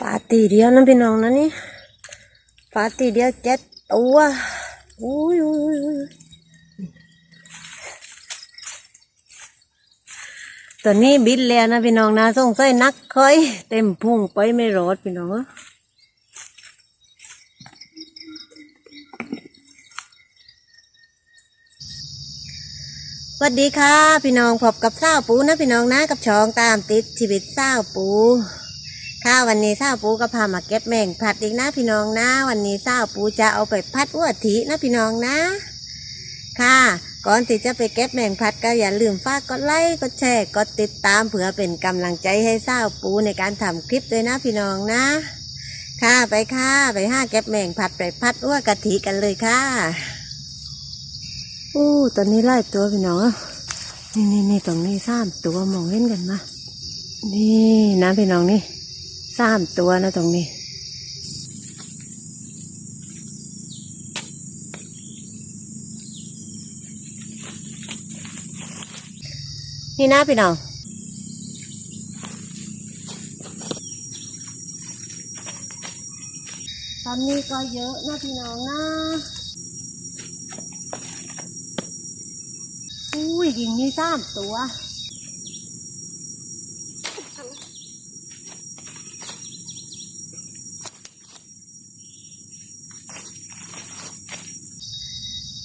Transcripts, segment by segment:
ฝาตีเดียวนะพี่น้องนะนี่ฝาตีเดียวเจ็ดตัวอุ้ยอุ้ยอุ้ยๆตัวนี้บิดแล้วนะพี่น้องนะสงสัยนักเคยเต็มพุงไปไม่รอดพี่น้องสวัสดีค่ะ พี่น้องพบกับเศร้าปูนะพี่น้องนะกับช่องตามติดชีวิตเศร้าปู ค่ะวันนี้เศร้าปูก็พามาเก็บแมงผัดอีกนะพี่น้องนะ วันนี้เศร้าปูจะเอาไปพัดอ้วทีนะพี่น้องนะ ค่ะ ก่อนที่จะไปเก็บแมงผัดก็อย่าลืมฝากกดไลค์กดแชร์กดติดตามเผื่อเป็นกำลังใจให้เศร้าปูในการทำคลิปด้วยนะพี่น้องนะ ค่ะไปค่ะไปห้าเก็บแมงผัดไปพัดอ้วกะทิกันเลยค่ะอู้ตอนนี้ไล่ตัวพี่น้องนี่นี่นี่ตรงนี้สามตัวมองเห็นกันมานี่นะพี่น้องนี่ สามตัวนะตรงนี้ นี่นะพี่น้องตอนนี้ก็เยอะนะพี่น้องนะอุ้ยกิ่งนี้สามตัว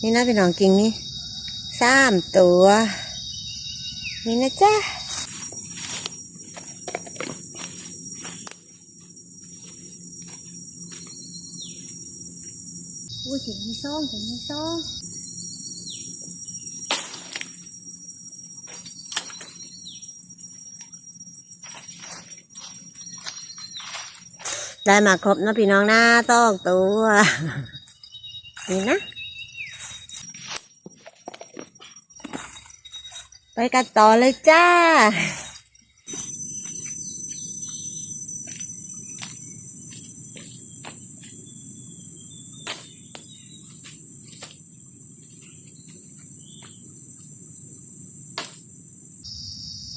นี่นะพี่น้องกิ่งนี้สามตัว นี่นะจ๊ะอุ้ยกิ่งนี้สองกิ่งนี้สองได้มาครบนะพี่น้องนะต้องตัว นี่นะ ไปกันต่อเลยจ้า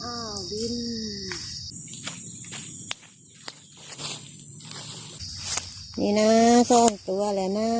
อ้าวบิน นี่นะสองตัวแล้วนะ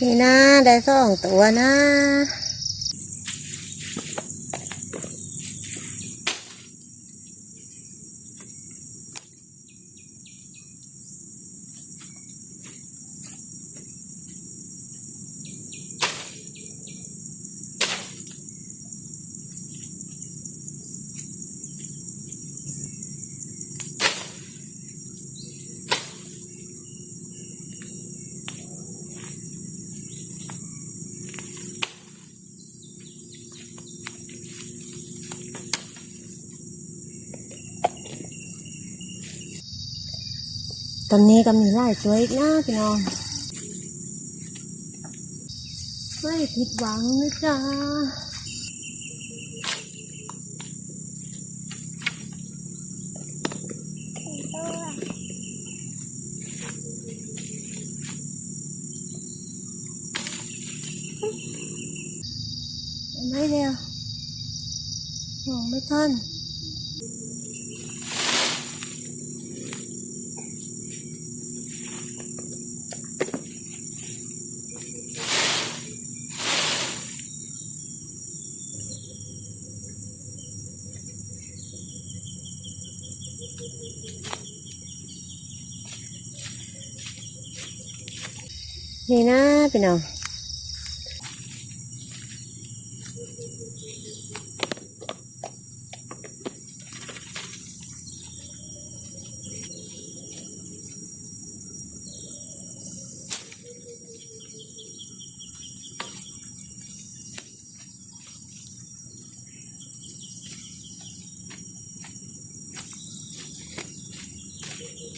นี่นะได้สองตัวนะ อนนี้ก็มีไล่สวยอีกนะพี่น้องไม่ผิดหวังนะจ๊ะไหมเดียวมองไม่ทัน นี่นะพี่น้อง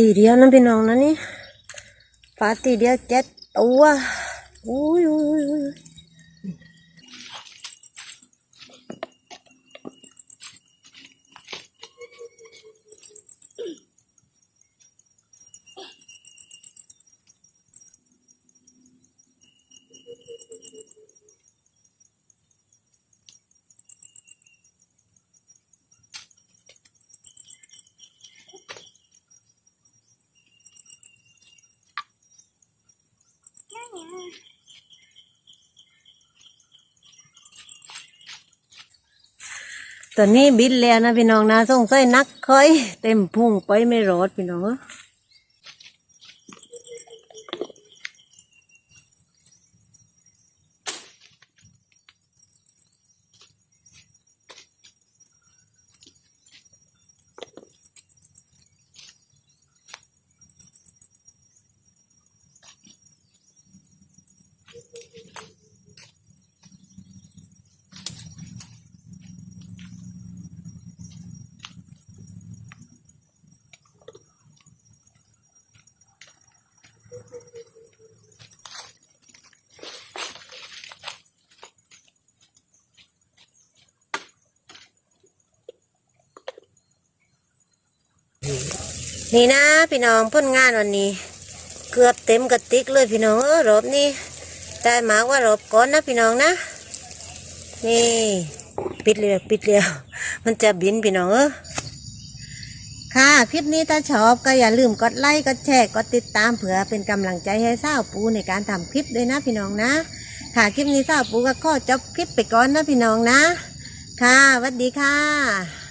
ตีเดียวนะพี่น้องนะนี่ฝาตีเดียวเจ็ดตัวอุ้ยอุ้ยอุ้ย ตอนนี้บินแล้วนะพี่น้องนะส่งสัยนักคอย เต็มพุ่งไปไม่รอดพี่น้อง นี่นะพี่น้องพ้นงานวันนี้ เกือบเต็มกระติกเลยพี่น้องเออรอบนี้ได้หมากว่ารอบก่อนนะพี่น้องนะ นี่ ปิดเรียวปิดเรียวมันจะบินพี่น้องเออค่ะ คลิปนี้ถ้าชอบก็อย่าลืมกดไลค์กดแชร์กดติดตามเผื่อเป็นกำลังใจให้สาวปูในการทำคลิปด้วยนะพี่น้องนะ ค่ะคลิปนี้สาวปูก็ข้อจบคลิปไปก่อนนะพี่น้องนะ ค่ะสวัสดีค่ะ